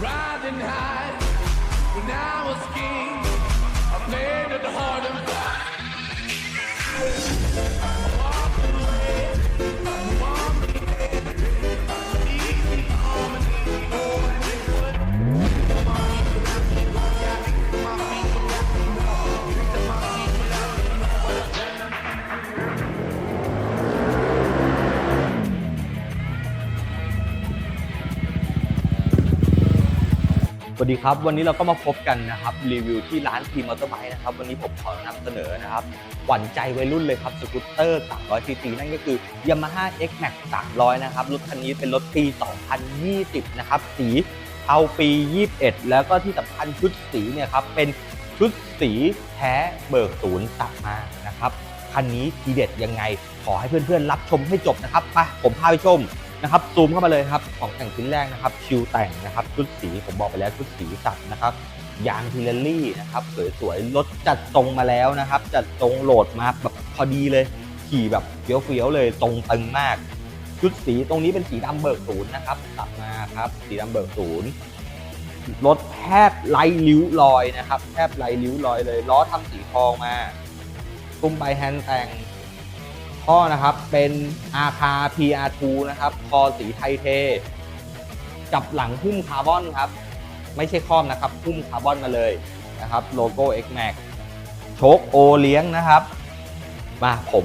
riding high. When I was king, สวัสดีครับ วันนี้เราก็มาพบกันนะครับรีวิวที่ร้านทีมอเตอร์ไบค์นะครับวันนี้ผมขอนำเสนอนะครับหวั่นใจวัยรุ่นเลยครับสกูตเตอร์300ซีซีนั่นก็คือ Yamaha X Max 300 นะครับรถคันนี้เป็นรถปี 2020 นะครับสีเทาปี 21 แล้วก็ที่สำคัญชุดสีเนี่ยครับเป็นชุดสีแท้เบิกศูนย์ตัดมานะครับคันนี้ทีเด็ดยังไงขอให้เพื่อนๆรับชมให้จบนะครับไปผมพาไปชม นะครับซูมเข้ามาเลยครับของแต่งชิ้นแรกนะครับชิวแต่งนะครับชุดสีผมบอกไปแล้วชุดสีสัตว์นะครับยางทิลลี่นะครับสวยๆรถจัดทรงมาแล้วนะครับ จัดทรงโหลดมาแบบพอดีเลยขี่แบบเฟี้ยวๆเลยตรงตึงมาก ชุดสีตรงนี้เป็นสีดำเบิกศูนย์นะครับตัดมาครับสีดำเบิกศูนย์รถแทบไร้ริ้วรอยนะครับแทบไร้ริ้วรอยเลยล้อทำสีทองมาตุ้มใบแฮนด์แต่ง ข้อนะครับเป็นอาคา PR2 นะครับ คอสีไทเทจับหลังหุ้มคาร์บอนครับ ไม่ใช่ครอบนะครับ หุ้มคาร์บอนมาเลยนะครับ โลโก้ X Max โชคโอเลี้ยงนะครับ มาผม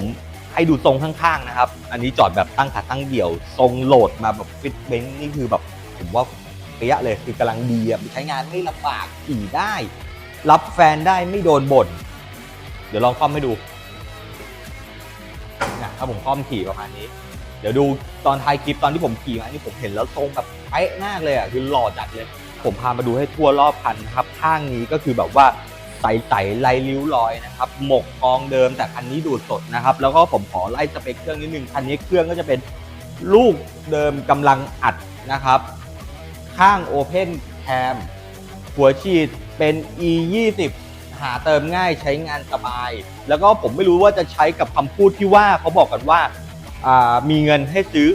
ให้ดูทรงข้างๆนะครับ อันนี้จอดแบบตั้งขาตั้งเดี่ยว ทรงโหลดมาแบบฟิตเบงนี่คือแบบผมว่าเป๊ะเลยคือกำลังดีอะใช้งานไม่ลำบากขี่ได้ รับแฟนได้ไม่โดนบ่น เดี๋ยวลองคอมให้ดู ถ้าผมคล่อมขี่ประมาณนี้ เดี๋ยวดูตอนท้ายคลิปตอนที่ผมขี่มานี่ผมเห็นแล้วทรงแบบเป๊ะมากเลยอะคือหล่อจัดเลย ผมพามาดูให้ทั่วรอบคันนะครับข้างนี้ก็คือแบบว่าใสๆไร้ริ้วรอยนะครับ หมกกองเดิมแต่คันนี้ดูดสดนะครับ แล้วก็ผมขอไล่สเปคเครื่องนิดนึง คันนี้เครื่องก็จะเป็นลูกเดิมกำลังอัดนะครับ ข้าง Open Cam หัวฉีดเป็น E 2 0 หาเติมง่ายใช้งานสบาย แล้วก็ผมไม่รู้ว่าจะใช้กับคำพูดที่ว่าเขาบอกกันว่าามีเงินให้ซื้อ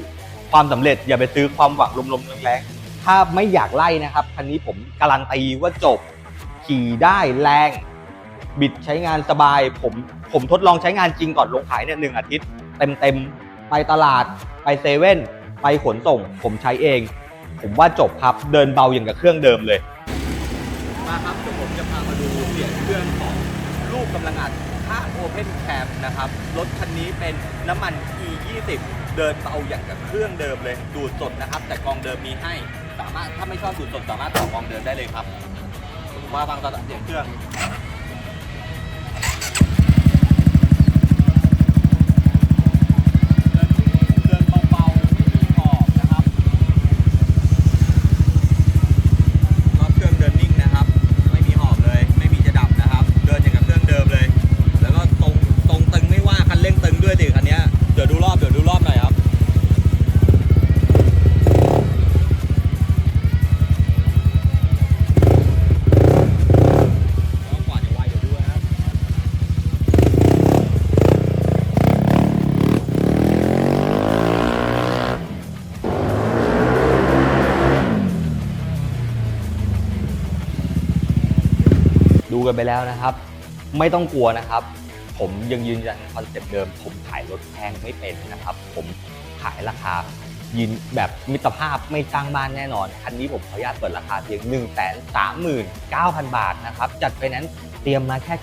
ความสำเร็จ อย่าไปซื้อความหวังลมๆแรงๆถ้าไม่อยากไล่นะครับคันนี้ผมการันตีว่าจบขี่ได้แรง บิดใช้งานสบาย ผมผมทดลองใช้งานจริงก่อนลงขายเนี่ยหนึ่งอาทิตย์ เต็มๆ ไปตลาดไปเซเว่นไปขนส่ง ผมใช้เอง ผมว่าจบครับเดินเบาอย่างกับเครื่องเดิมเลยมาครับ กำลังอัดข้าง Open Cam นะครับ รถคันนี้เป็นน้ำมัน E 2 0 เดินเบาอย่างกับเครื่องเดิมเลย ดูดสดนะครับ แต่กองเดิมมีให้ สามารถถ้าไม่ชอบดูดสดสามารถต่อกองเดิมได้เลยครับมว่าบางตอนเสียงเครื่อง ดูกันไปแล้วนะครับ ไม่ต้องกลัวนะครับ ผมยังยืนยันคอนเซ็ปต์เดิม ผมขายรถแพงไม่เป็นนะครับ ผมขายราคายินแบบมิตรภาพไม่สร้างบ้านแน่นอน คันนี้ผมขออนุญาตเปิดราคาเพียง 1 3 9 0 0 0 บาทนะครับ จัดไฟแนนซ์เตรียมมาแค่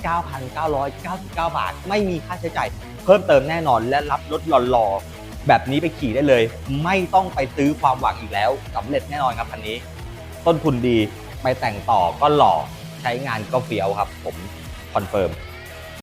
9,999 บาท ไม่มีค่าใช้จ่ายเพิ่มเติมแน่นอนและรับรถหล่อๆ แบบนี้ไปขี่ได้เลย ไม่ต้องไปซื้อความหวังอีกแล้วสำเร็จแน่นอนครับคันนี้ ต้นทุนดีไปแต่งต่อก็หล่อ ช้งานก็เฟี้ยวครับ ผมคอนเฟิร์ม